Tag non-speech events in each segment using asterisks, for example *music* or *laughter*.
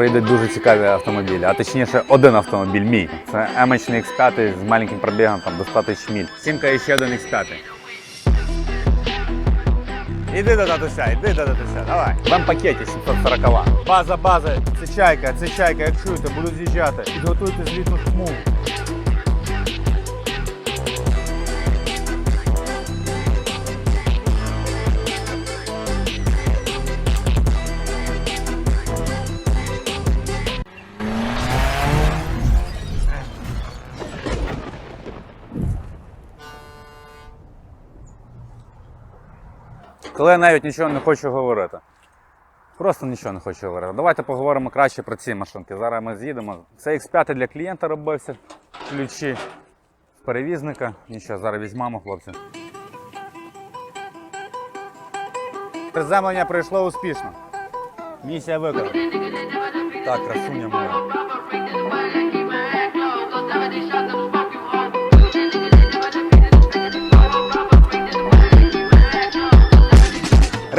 приїдуть дуже цікаві автомобілі, а точніше один автомобіль мій. Це М-ний X5 з маленьким пробігом там, до 100 тисяч міль. Сімка і ще один X5. Іди до татуся, іди до татуся, давай. В М-пакеті 740. База, база, це чайка, це чайка, як чуєте, буду з'їжджати. Підготуйте злітну смугу. Коли я навіть нічого не хочу говорити. Просто нічого не хочу говорити. Давайте поговоримо краще про ці машинки. Зараз ми з'їдемо. Це X5 для клієнта робився. Ключі перевізника. Нічого, зараз візьмемо, хлопці. Приземлення пройшло успішно. Місія виконана. Так, красуня моя.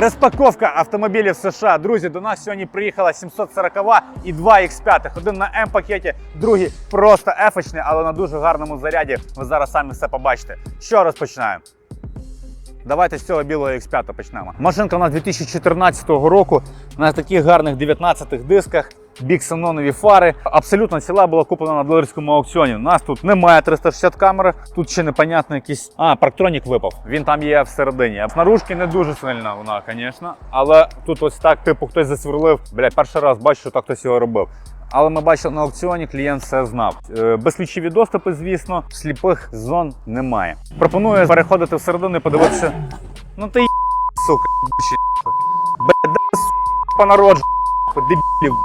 Розпаковка автомобілів США. Друзі, до нас сьогодні приїхала 740 і два X5. Один на М-пакеті, другий просто ефочний, але на дуже гарному заряді. Ви зараз самі все побачите. Що розпочинаємо? Давайте з цього білого X5 почнемо. Машинка у нас 2014 року на таких гарних 19 дисках. Біксенонові фари. Абсолютно ціла була куплена на доларському аукціоні. У нас тут немає 360 камери, тут ще непонятно якийсь. А, парктронік випав. Він там є всередині. Снаружки не дуже сильна вона, звісно. Але тут ось так, типу, хтось засверлив. Бля, перший раз бачу, що так хтось його робив. Але ми бачили на аукціоні, клієнт все знав. Е, Безключові доступи, звісно, сліпих зон немає. Пропоную переходити всередину і подивитися. Ну ти сука, де сука, понароджу, дебілів.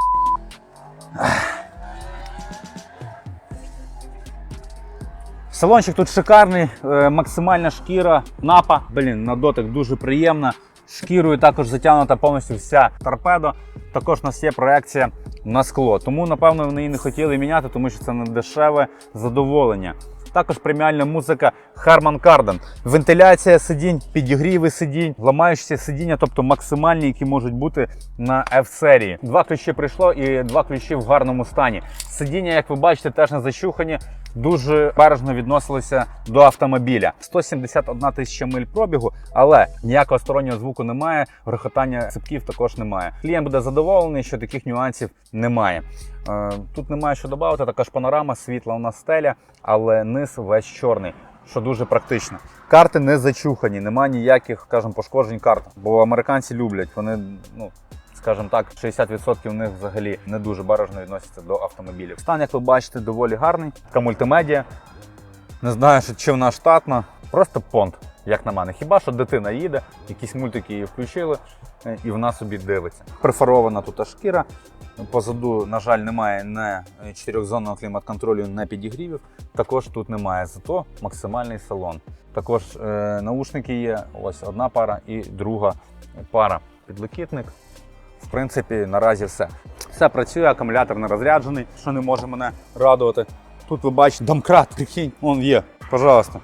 Салончик тут шикарний, е, максимальна шкіра, напа. Блін, на дотик дуже приємна. Шкірою також затягнута повністю вся торпедо. Також у нас є проекція на скло. Тому, напевно, вони її не хотіли міняти, тому що це не дешеве задоволення. Також преміальна музика Harman Kardon. Вентиляція сидінь, підігріви сидінь, ламаючі сидіння, тобто максимальні, які можуть бути на F-серії. Два ключі прийшло і два ключі в гарному стані. Сидіння, як ви бачите, теж не зачухані. Дуже бережно відносилися до автомобіля. 171 тисяча миль пробігу, але ніякого стороннього звуку немає, грохотання ципків також немає. Клієнт буде задоволений, що таких нюансів немає. Е, Тут немає що додати, така ж панорама, світла у нас стеля, але низ весь чорний, що дуже практично. Карти не зачухані, немає ніяких, скажімо, пошкоджень карт, бо американці люблять. Вони, ну скажімо так, 60% в них взагалі не дуже бережно відносяться до автомобілів. Стан, як ви бачите, доволі гарний. Така мультимедія. Не знаю, чи вона штатна, просто понт, як на мене. Хіба що дитина їде, якісь мультики її включили, е, і вона собі дивиться. Прифарована тут шкіра. Позаду, на жаль, немає не чотирьохзонного клімат-контролю, не підігрівів. Також тут немає, зато максимальний салон. Також е, наушники є, ось одна пара і друга пара. Підлокітник. В принципі, наразі все. Все працює, акумулятор не розряджений, що не може мене радувати. Тут ви бачите, домкрат, прикинь, он є. Пожалуйста.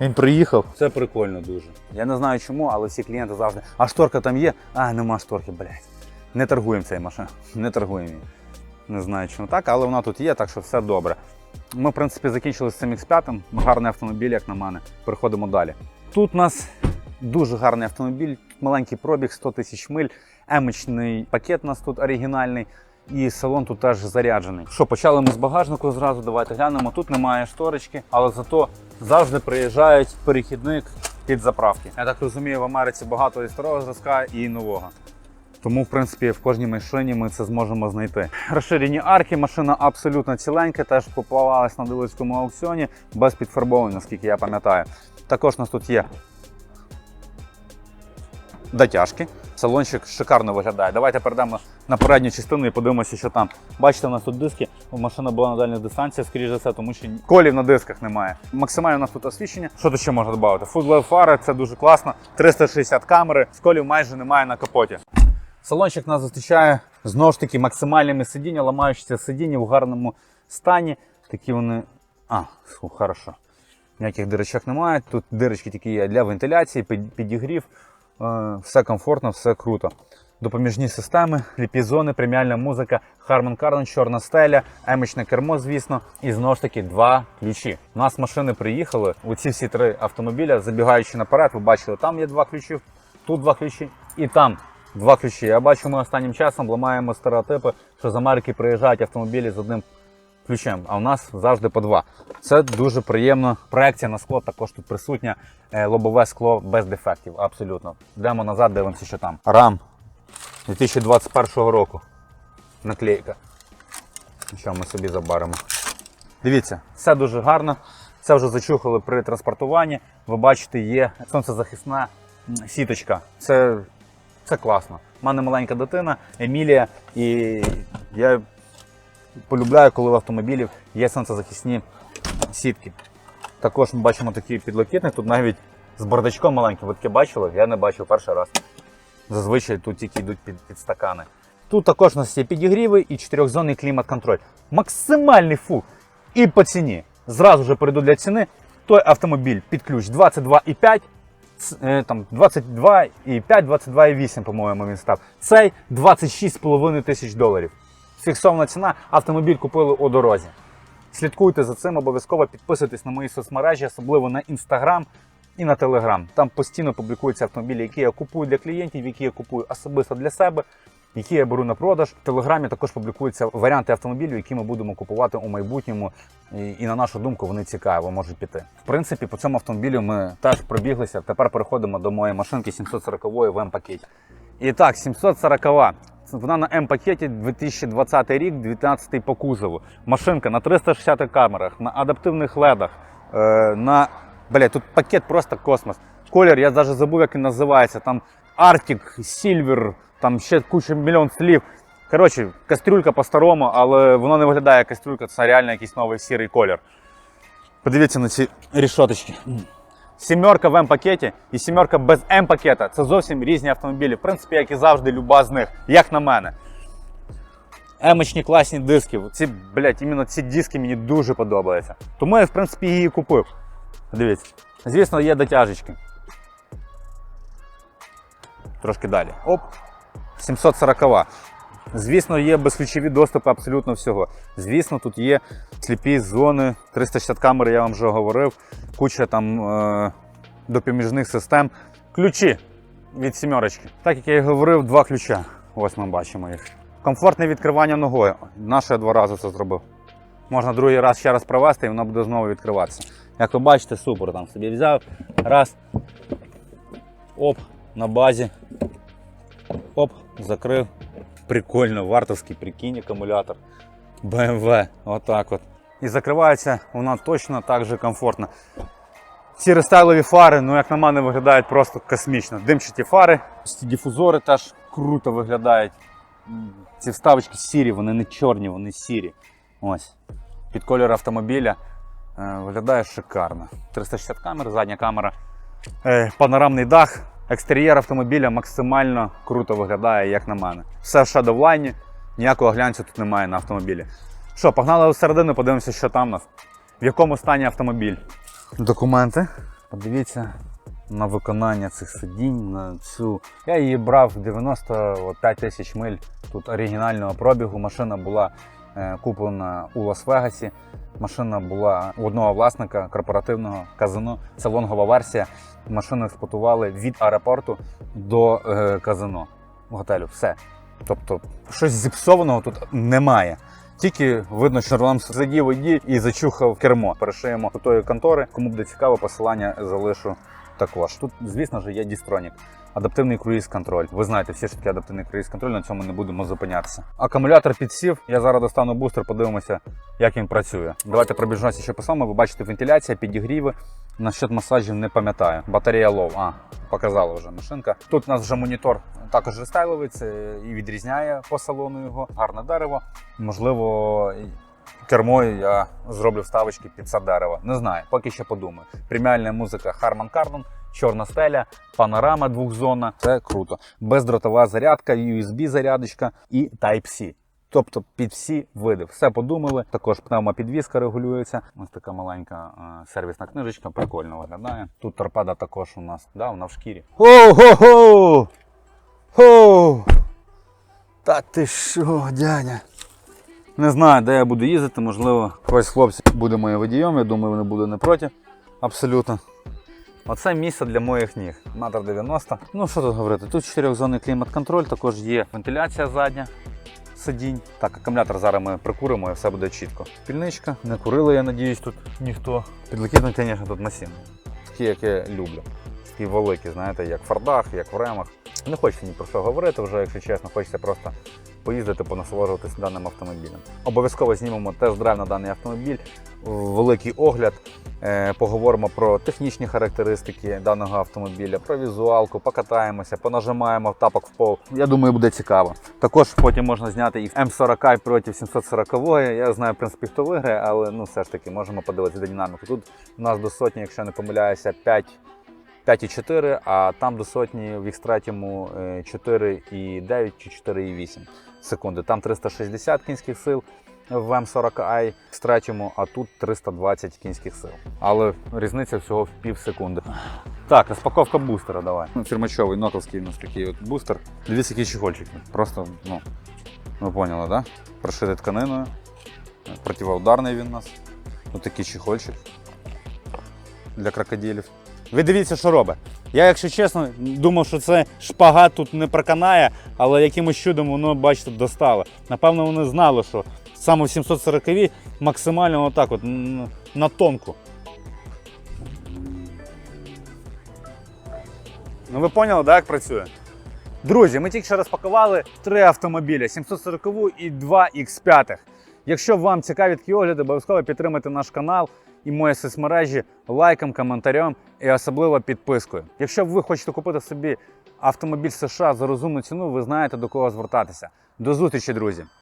Він приїхав. Це прикольно дуже. Я не знаю чому, але всі клієнти завжди. А шторка там є? А, нема шторки, блядь. Не торгуємо цією машиною. *laughs* Не торгуємо її. Не знаю, чому так, але вона тут є, так що все добре. Ми, в принципі, закінчили з цим X5. Гарний автомобіль, як на мене. Переходимо далі. Тут у нас дуже гарний автомобіль, маленький пробіг, 100 тисяч миль, емочний пакет у нас тут оригінальний. І салон тут теж заряджений. Що, почали ми з багажнику зразу, давайте глянемо. Тут немає шторочки, але зато завжди приїжджають перехідник під заправки. Я так розумію, в Америці багато і старого зразка, і нового. Тому, в принципі, в кожній машині ми це зможемо знайти. Розширені арки, машина абсолютно ціленька, теж попалалась на дилерському аукціоні, без підфарбовань, наскільки я пам'ятаю. Також у нас тут є дотяжки. Салончик шикарно виглядає. Давайте перейдемо на передню частину і подивимося, що там. Бачите, у нас тут диски. Машина була на дальній дистанції, скоріш за все, тому що колів на дисках немає. Максимально у нас тут освіщення. Що тут ще можна додати? Фудлев фари, це дуже класно. 360 камери, сколів майже немає на капоті. Салончик нас зустрічає знову ж таки максимальними сидіння, ламаючися сидіння в гарному стані. Такі вони. А, хорошо. Ніяких дирочок немає. Тут дирочки тільки є для вентиляції, підігрів. Е, Все комфортно, все круто. допоміжні системи, ліпізони, преміальна музика, Harman Kardon, чорна стеля, емичне кермо, звісно, і знову ж таки два ключі. У нас машини приїхали. У ці всі три автомобіля, забігаючи наперед, ви бачили, там є два ключі, тут два ключі і там. Два ключі. Я бачу, ми останнім часом ламаємо стереотипи, що з Америки приїжджають автомобілі з одним ключем, а у нас завжди по два. Це дуже приємно. Проекція на скло також тут присутня. Е, Лобове скло без дефектів, абсолютно. Йдемо назад, дивимося, що там. Рам 2021 року. Наклейка. Що ми собі забаримо. Дивіться, все дуже гарно. Це вже зачухали при транспортуванні. Ви бачите, є сонцезахисна сіточка. Це, це класно. У мене маленька дитина Емілія, і я полюбляю, коли в автомобілів є сонцезахисні сітки. Також ми бачимо такий підлокітник, тут навіть з бардачком маленьким. Ви таке бачили? Я не бачив перший раз. Зазвичай тут тільки йдуть під, під стакани. Тут також у нас є підігріви і чотирьохзонний клімат-контроль. Максимальний фу. І по ціні. Зразу же перейду для ціни. Той автомобіль під ключ 22,5, ц- е, там 22,5, 22,8, по-моєму, він став. Цей 26,5 тисяч доларів. Фіксована ціна, автомобіль купили у дорозі. Слідкуйте за цим, обов'язково підписуйтесь на мої соцмережі, особливо на Instagram і на Telegram. Там постійно публікуються автомобілі, які я купую для клієнтів, які я купую особисто для себе, які я беру на продаж. В Телеграмі також публікуються варіанти автомобілів, які ми будемо купувати у майбутньому. І, на нашу думку, вони цікаві, можуть піти. В принципі, по цьому автомобілю ми теж пробіглися. Тепер переходимо до моєї машинки 740 в М-пакеті. І так, 740 вона на М-пакеті 2020 рік, 19 по кузову. Машинка на 360 камерах, на адаптивних ледах, е, на. Блять, тут пакет просто космос. Колір, я навіть забув, як він називається. Там Arctic, Silver, там ще куча мільйон слів. Коротше, кастрюлька по-старому, але воно не виглядає як кастрюлька, це реально якийсь новий сірий колір. Подивіться на ці рішоточки. Сімерка в М-пакеті і сімерка без М-пакета це зовсім різні автомобілі. В принципі, як і завжди, люба з них, як на мене. Емочні класні диски. Ці, блядь, іменно ці диски мені дуже подобаються. Тому я, в принципі, її купив. Дивіться. Звісно, є дотяжечки. Трошки далі. Оп. 740. Звісно, є безключові доступи абсолютно всього. Звісно, тут є сліпі зони, 360 камер, я вам вже говорив, куча там е- допоміжних систем. Ключі від сімерочки. Так як я і говорив, два ключа. Ось ми бачимо їх. Комфортне відкривання ногою. Наше я два рази це зробив. Можна другий раз ще раз провести і воно буде знову відкриватися. Як ви бачите, супер. Там собі взяв. Раз. Оп, на базі. Оп, закрив. Прикольно, вартовський прикинь, акумулятор. BMW. Отак от. І закривається вона точно так же комфортно. Ці рестайлові фари, ну як на мене, виглядають просто космічно. Димчаті фари, ці дифузори теж круто виглядають. Ці вставочки сірі, вони не чорні, вони сірі. Ось. Під колір автомобіля е, виглядає шикарно. 360 камер, задня камера, е, панорамний дах. Екстер'єр автомобіля максимально круто виглядає, як на мене. Все в шадовлайні, ніякого глянцю тут немає на автомобілі. Що, погнали всередину, подивимося, що там у нас. В якому стані автомобіль. Документи. Подивіться на виконання цих сидінь, на цю. Я її брав 95 тисяч миль. Тут оригінального пробігу. Машина була куплена у Лас-Вегасі. Машина була у одного власника корпоративного казино. Це лонгова версія. Машину експлуатували від аеропорту до е, казино готелю. Все. Тобто, щось зіпсованого тут немає. Тільки видно, що там сидів водій і зачухав кермо. Перешиємо до тої контори. Кому буде цікаво, посилання залишу також. Тут, звісно ж, є дістронік. Адаптивний круїз-контроль. Ви знаєте, всі ж таки адаптивний круїз-контроль, на цьому не будемо зупинятися. Акумулятор підсів. Я зараз достану бустер, подивимося, як він працює. Давайте пробіжимося ще по самому. Ви бачите, вентиляція, підігріви. Насчет масажів не пам'ятаю. Батарея лов. А, показала вже машинка. Тут у нас вже монітор також рестайловий, це і відрізняє по салону його. Гарне дерево. Можливо, кермою я зроблю вставочки під це дерево. Не знаю, поки ще подумаю. Преміальна музика Harman Kardon, чорна стеля, панорама двохзонна. Це круто. Бездротова зарядка, USB зарядочка і Type-C. Тобто під всі види. Все подумали. Також пневмопідвізка регулюється. Ось така маленька е, сервісна книжечка, прикольно виглядає. Тут торпеда також у нас, да, вона в шкірі. О-го-го! Хо! Та ти що, дядя? Не знаю, де я буду їздити, можливо, когось хлопці буде моїм водієм, я думаю, вони будуть не проти. Абсолютно. Оце місце для моїх ніг. Матер 90. Ну що тут говорити? Тут чотирьохзонний клімат-контроль, також є вентиляція задня сидінь. Так, акумулятор зараз ми прикуримо і все буде чітко. Пільничка, не курили, я надіюсь, тут ніхто. Підлокітник, звісно, тут масін. Такі, як я люблю. Такі великі, знаєте, як в Фордах, як в Ремах. Не хочеться ні про що говорити вже, якщо чесно, хочеться просто поїздити, понасолоджуватися даним автомобілем. Обов'язково знімемо тест-драйв на даний автомобіль, великий огляд. Е, Поговоримо про технічні характеристики даного автомобіля, про візуалку, покатаємося, понажимаємо тапок в пол. Я думаю, буде цікаво. Також потім можна зняти і М40 проти 740 Я знаю, в принципі, хто виграє, але ну все ж таки можемо подивитися до динаміки. Тут у нас до сотні, якщо не помиляюся, 5 5,4, а там до сотні в X3 4,9 чи 4,8 секунди. Там 360 кінських сил в М40i X3, а тут 320 кінських сил. Але різниця всього в пів секунди. Так, розпаковка бустера давай. Ну, Фірмачовий ноколський у нас такий от бустер. Дивіться, який чехольчик. Просто, ну, ви поняли, да? Прошитий тканиною. Противоударний він у нас. Ось такий чехольчик для крокодилів. Ви дивіться, що робить. Я, якщо чесно, думав, що це шпагат тут не проканає, але якимось чудом воно, бачите, достало. Напевно, вони знали, що саме в 740 максимально отак от на тонку. Ну ви поняли, да, як працює? Друзі, ми тільки що розпакували три автомобілі: 740 і 2 X5. Якщо вам цікаві такі огляди, обов'язково підтримайте наш канал і мої соцмережі лайком, коментарем і особливо підпискою. Якщо ви хочете купити собі автомобіль США за розумну ціну, ви знаєте до кого звертатися. До зустрічі, друзі!